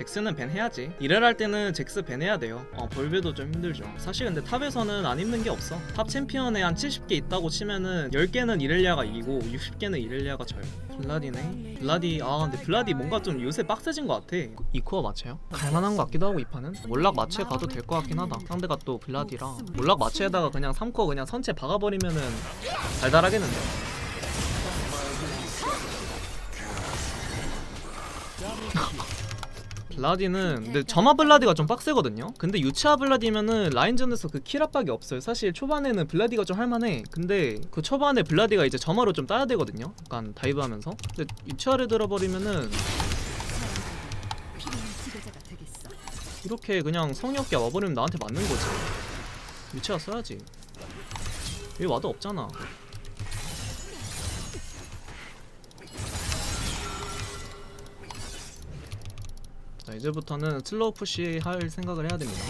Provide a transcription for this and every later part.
잭스는 밴 해야지. 일을 할 때는 잭스 밴 해야 돼요. 어, 볼베도 좀 힘들죠. 사실 근데 탑에서는 안 힘든 게 없어. 탑 챔피언에 한 70개 있다고 치면은 10개는 이렐리아가 이기고 60개는 이렐리아가 져요. 블라디네. 블라디 아 근데 블라디 뭔가 좀 요새 빡세진 것 같아. 이 코어 맞춰요? 갈만한 것 같기도 하고 이 판은 몰락 마취에 가도 될 것 같긴 하다. 상대가 또 블라디라 몰락 마취에다가 그냥 3코어 그냥 선체 박아버리면은 달달하겠는데. 블라디는 근데 점화 블라디가 좀 빡세거든요. 근데 유치아 블라디면은 라인전에서 그 킬 압박이 없어요. 사실 초반에는 블라디가 좀 할만해. 근데 그 초반에 블라디가 이제 점화로 좀 따야 되거든요. 약간 다이브 하면서. 근데 유치아를 들어버리면은. 이렇게 그냥 성의 없게 와버리면 나한테 맞는 거지. 유치아 써야지. 여기 와도 없잖아. 자 이제부터는 슬로우 푸시 할 생각을 해야 됩니다.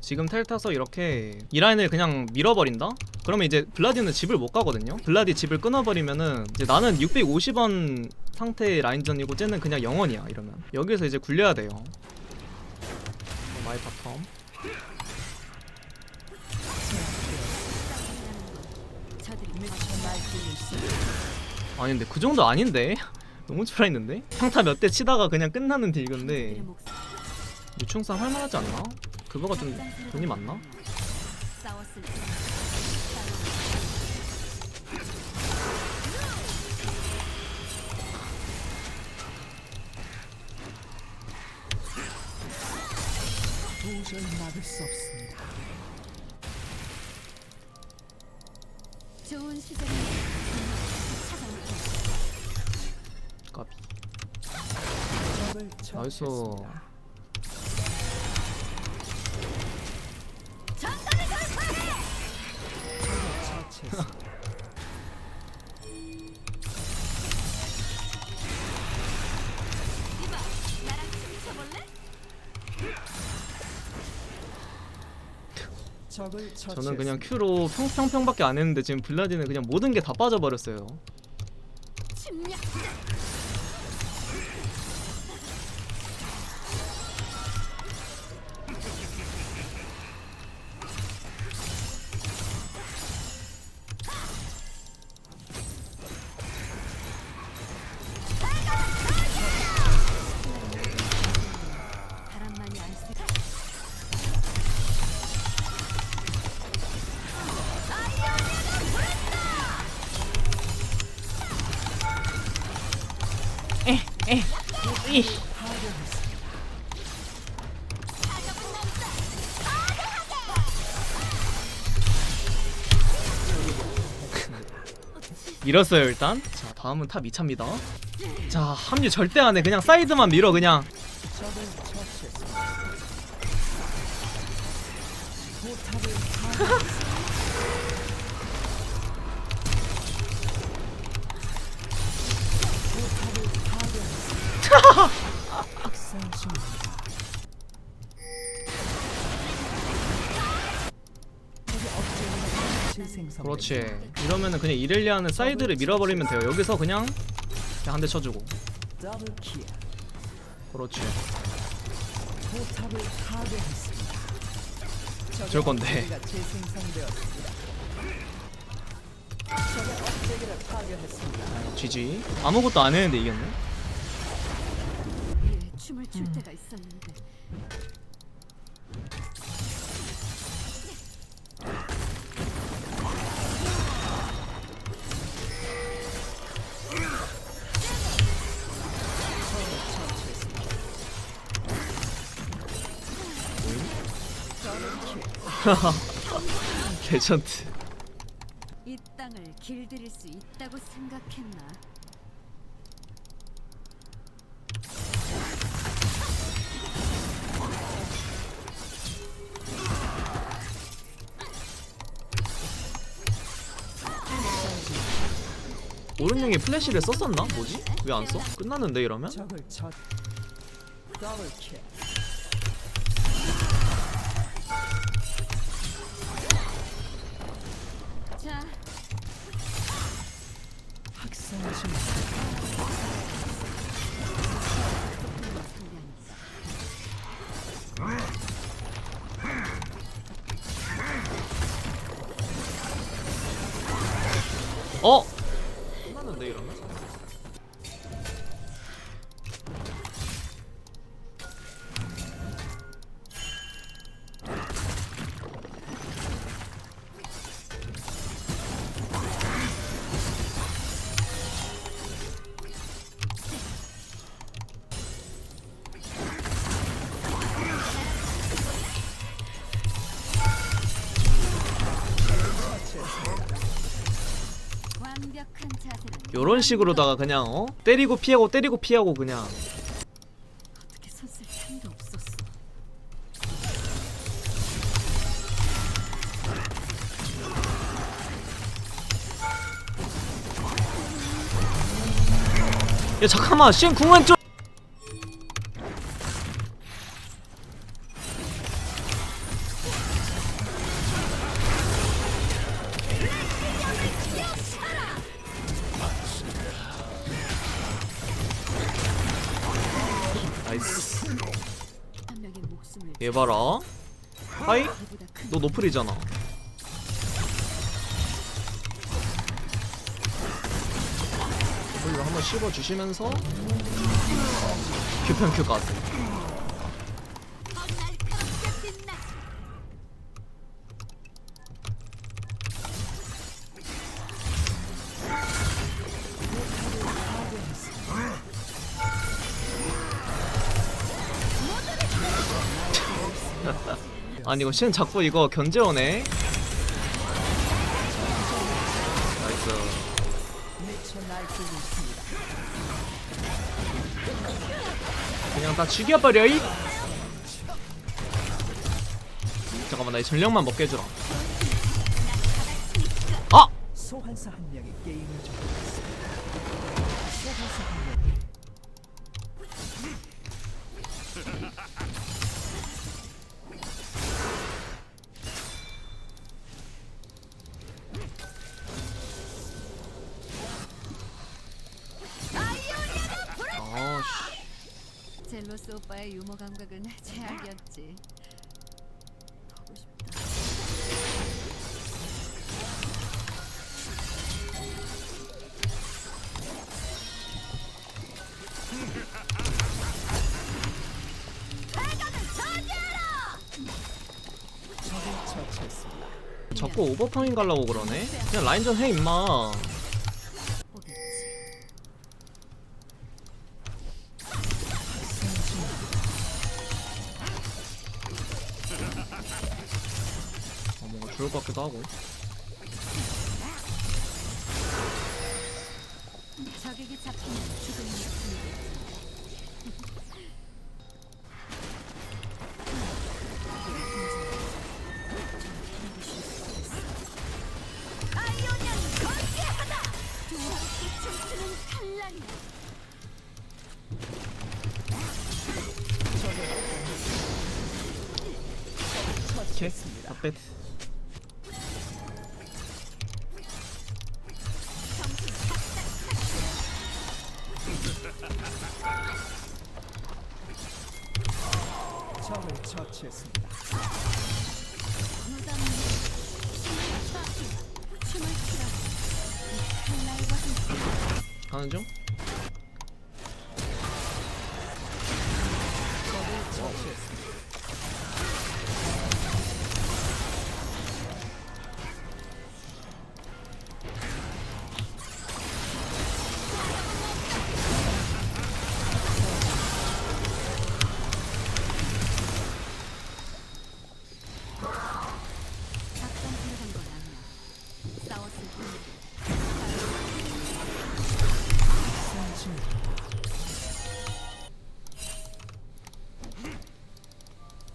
지금 텔 타서 이렇게 이 라인을 그냥 밀어버린다? 그러면 이제 블라디는 집을 못 가거든요. 블라디 집을 끊어버리면은 이제 나는 650원 상태의 라인전이고 쟤는 그냥 0원이야 이러면 여기서 이제 굴려야 돼요. 마이 바텀. 아니 근데 그 정도 아닌데? 너무 쫄아있는데? 평타 몇 대 치다가 그냥 끝나는 딜인데 목숨 유충상 할만하지 않나? 그거가 좀 돈이 많나? 막을 수 없습니다. 좋은 찾아 적을 나이스 처치했습니다. 처치했습니다. 적을 저는 그냥 처치했습니다. Q로 평평평밖에 안 했는데 지금 블라디는 그냥 모든 게 다 빠져버렸어요 침략. 밀었어요 일단. 자 다음은 탑 2차입니다. 자 합류 절대 안해. 그냥 사이드만 밀어 그냥 재생성. 그렇지 이러면은 그냥 이렐리아는 사이드를 밀어버리면 돼요 여기서 그냥 그냥 한 대 쳐주고. 그렇지. 어쩔 건데. 파괴했습니다. GG 아무것도 안 했는데 이겼네 춤을 출 때가 있었는데. 레전드 이 땅을 길들일 수 있다고 생각했나? 오른용이 플래시를 썼었나? 뭐지? 왜 안 써? 끝났는데 이러면? 끝났는데 이러면? 요런 식으로다가 그냥 어? 때리고 피하고 때리고 피하고 그냥 어떻게 손쓸 틈도 없었어. 야 잠깐만 쉔 궁은 좀 얘 봐라. 하이? 너 노플이잖아. 이거 한번 씹어주시면서 큐평큐까지 아니 이거 쉔 자꾸 이거 견제오네 나이스. 그냥 다 죽여버려 이 잠깐만 나 이 전력만 먹게 해주라 아! 소환사 한 명이 게임을 종료했습니다. 소환사 한 오빠의 유머 감각은 최악이었지. 보고 싶다. 적을 처치했습니다. 자꾸 오버파밍 가려고 그러네 그냥 라인전 해 임마 좋을 것 같기도 하고 적에게 잡히면 죽음이 있습니다. 아이오니안 건재하다! 두 함께 춤추는 칼날이 오케이 탑뱃 적을 처치했습니다. 가는 중?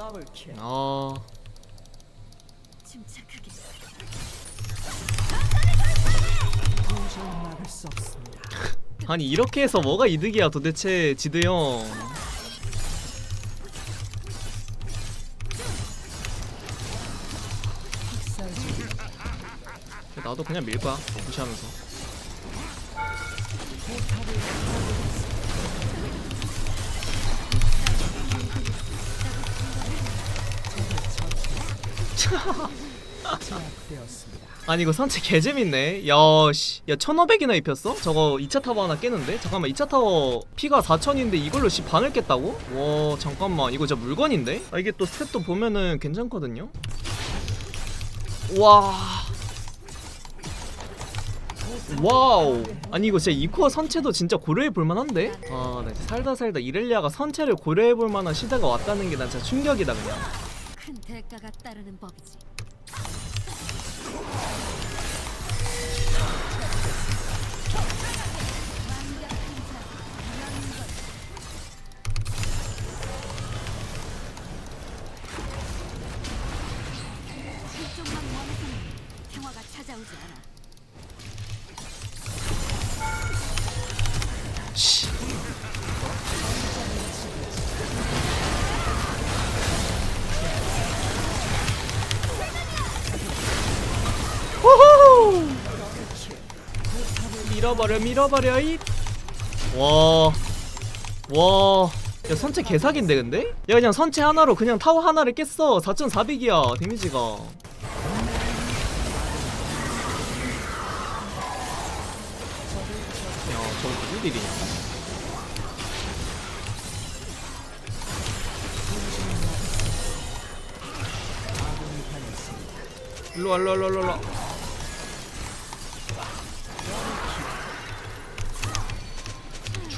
더블 킬. 아 침착하게 도저히 막을 수 없습니다. 아니 이렇게 해서 뭐가 이득이야 도대체 지드 형 나도 그냥 밀 거야 무시하면서 아니 이거 선체 개재밌네 야씨 야 1500이나 입혔어? 저거 2차 타워 하나 깨는데? 잠깐만 2차 타워 피가 4000인데 이걸로 씨 반을 깼다고? 와 잠깐만 이거 진짜 물건인데? 아 이게 또 스탯도 보면은 괜찮거든요? 와 와우 아니 이거 진짜 이코어 선체도 진짜 고려해 볼 만한데? 아나 살다 살다 이렐리아가 선체를 고려해 볼 만한 시대가 왔다는 게 난 진짜 충격이다 그냥 큰 대가가 따르는 법이지. 밀어버려 밀어버려 잇. 와. 와. 야 선체 개사기인데 근데? 야 그냥 선체 하나로 그냥 타워 하나를 깼어 4,400이야 데미지가 야 저거 무슨 일이냐 일로와 일로와 일로와 일로와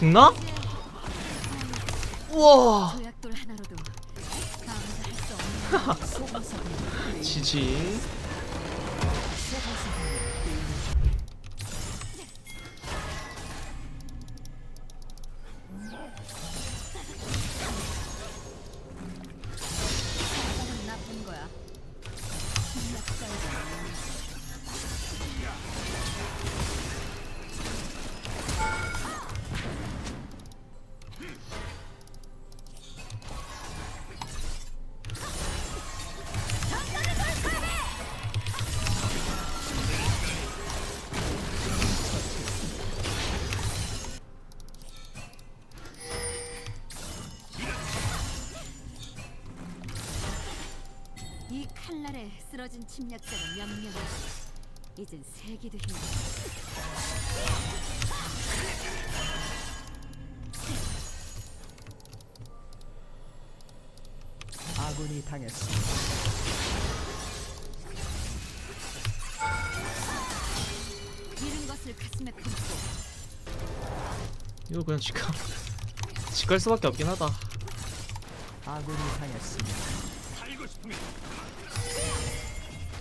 죽나? 우와 지지 쓰러진 침략자가 몇 명이지? 이젠 세기도 힘들어. 아군이 당했습니다. 잃은 것을 가슴에 품고 이거 그냥 직갈 직갈 수밖에 없긴 하다 아군이 당했습니다. 적을 처치했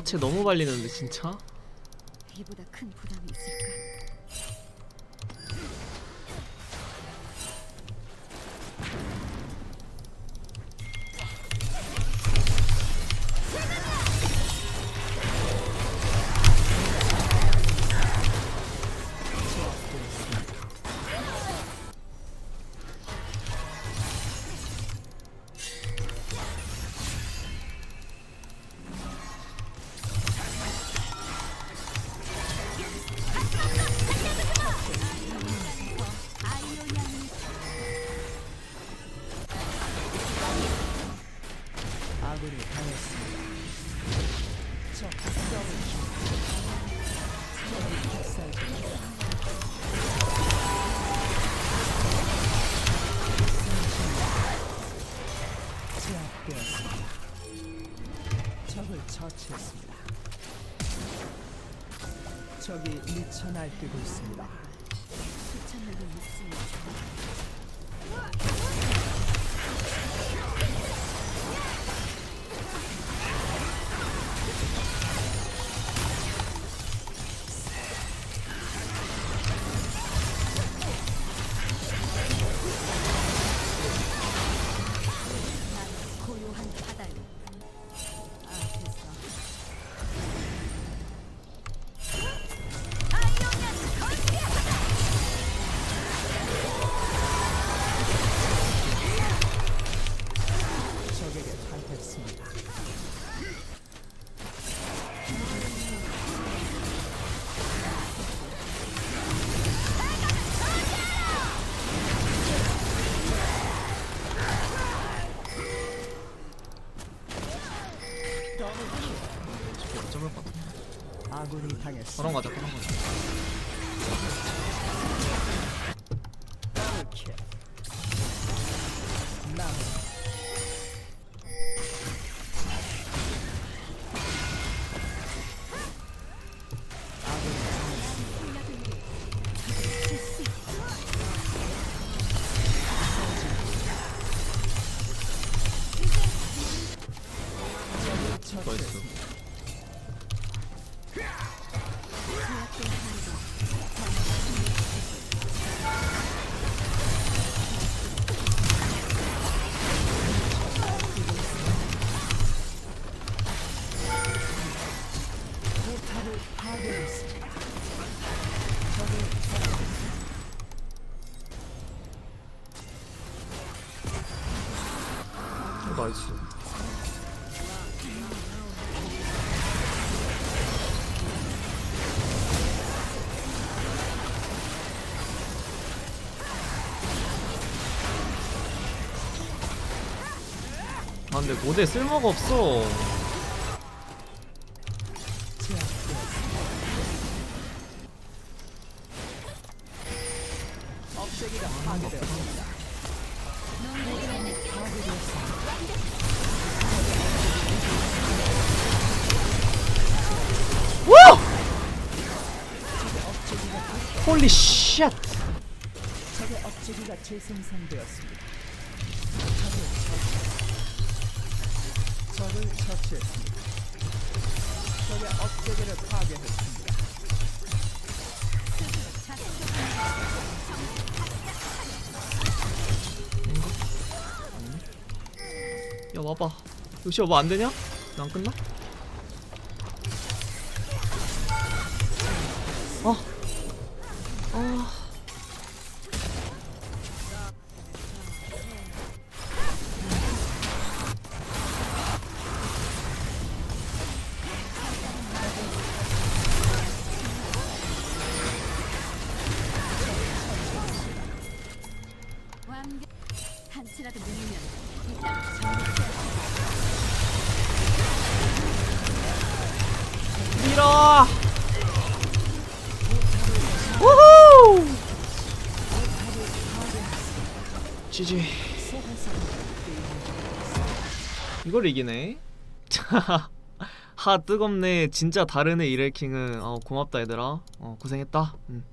아 하체 너무 발리는데 진짜 이보다 큰 부담이 있을까? 미쳐 날뛰고 있습니다. 그런 거자 그런 당했습니다. 나이스. Yeah! 근데 모델 쓸모가 없어. 홀리 쉣. 적의 억제기가 재생산되었 처치했습니다. 적의 억제기를 파괴했습니다. 야 와봐. 역시 와봐 안 되냐? 안 끝나? 지지. 이걸 이기네. 하 뜨겁네. 진짜 애 이레킹은 어, 고맙다 얘들아. 어, 고생했다. 음.